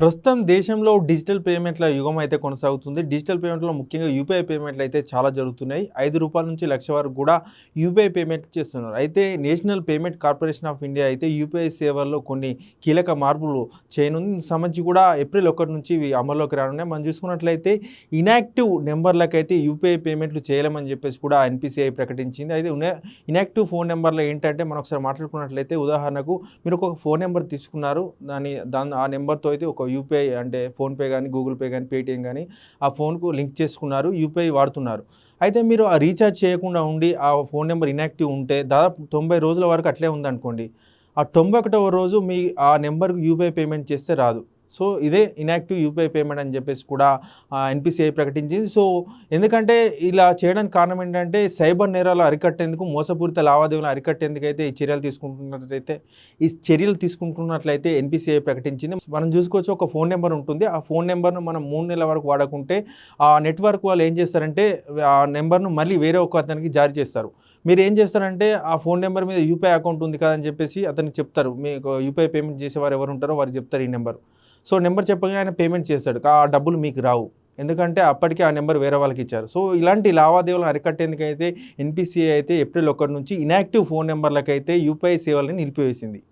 ప్రస్తుతం దేశంలో డిజిటల్ పేమెంట్ల యుగం అయితే కొనసాగుతుంది. డిజిటల్ పేమెంట్లో ముఖ్యంగా యూపీఐ పేమెంట్లు అయితే చాలా జరుగుతున్నాయి. ఐదు రూపాయల నుంచి లక్ష వరకు కూడా యూపీఐ పేమెంట్ చేస్తున్నారు. అయితే national payment corporation of India అయితే యూపీఐ సేవల్లో కొన్ని కీలక మార్పులు చేయనుంది. సంబంధించి కూడా ఏప్రిల్ ఒకటి నుంచి ఇవి అమల్లోకి రానున్నాయి. మనం చూసుకున్నట్లయితే ఇనాక్టివ్ నెంబర్లకైతే యూపీఐ పేమెంట్లు చేయలేమని చెప్పేసి కూడా ఎన్పిసిఐ ప్రకటించింది. అయితే ఉన్న- ఇనాక్టివ్ ఫోన్ నెంబర్లో ఏంటంటే మనం ఒకసారి మాట్లాడుకున్నట్లయితే ఉదాహరణకు మీరు ఒక ఫోన్ నెంబర్ తీసుకున్నారు. దాని దాని ఆ నెంబర్తో అయితే ఒక యూపీఐ అంటే ఫోన్పే కానీ గూగుల్ పే కానీ పేటిఎం కానీ ఆ ఫోన్కు లింక్ చేసుకున్నారు యూపీఐ వాడుతున్నారు. అయితే మీరు ఆ రీఛార్జ్ చేయకుండా ఉండి ఆ ఫోన్ నెంబర్ ఇన్యాక్టివ్ ఉంటే దాదాపు తొంభై రోజుల వరకు అట్లే ఉందనుకోండి. ఆ తొంభై ఒకటవ రోజు మీ ఆ నెంబర్కి యూపీఐ పేమెంట్ చేస్తే రాదు. సో ఇదే ఇన్యాక్టివ్ యూపీఐ పేమెంట్ అని చెప్పేసి కూడా ఎన్పిసిఐ ప్రకటించింది. సో ఎందుకంటే ఇలా చేయడానికి కారణం ఏంటంటే సైబర్ నేరాలు అరికట్టేందుకు మోసపూరిత లావాదేవీలు అరికట్టేందుకు అయితే ఈ చర్యలు తీసుకుంటున్నట్లయితే ఈ చర్యలు తీసుకుంటున్నట్లయితే ఎన్పిసిఐ ప్రకటించింది. మనం చూసుకోవచ్చు ఒక ఫోన్ నెంబర్ ఉంటుంది. ఆ ఫోన్ నెంబర్ను మనం మూడు నెలల వరకు వాడకుంటే ఆ నెట్వర్క్ వాళ్ళు ఏం చేస్తారంటే ఆ నెంబర్ను మళ్ళీ వేరే ఒక అతనికి జారీ చేస్తారు. మీరు ఏం చేస్తారంటే ఆ ఫోన్ నెంబర్ మీద యూపీఐ అకౌంట్ ఉంది కదా అని చెప్పేసి అతనికి చెప్తారు. మీకు యూపీఐ పేమెంట్ చేసేవారు ఎవరు ఉంటారో వారు చెప్తారు ఈ నెంబర్. సో నెంబర్ చెప్పగానే ఆయన పేమెంట్ చేస్తాడు. ఆ డబ్బులు మీకు రావు. ఎందుకంటే అప్పటికే ఆ నెంబర్ వేరే వాళ్ళకి ఇచ్చారు. సో ఇలాంటి లావాదేవీలను అరికట్టేందుకైతే ఎన్పిసిఐ అయితే ఏప్రిల్ ఒకటి నుంచి ఇనాక్టివ్ ఫోన్ నెంబర్లకైతే యూపీఐ సేవలని నిలిపివేసింది.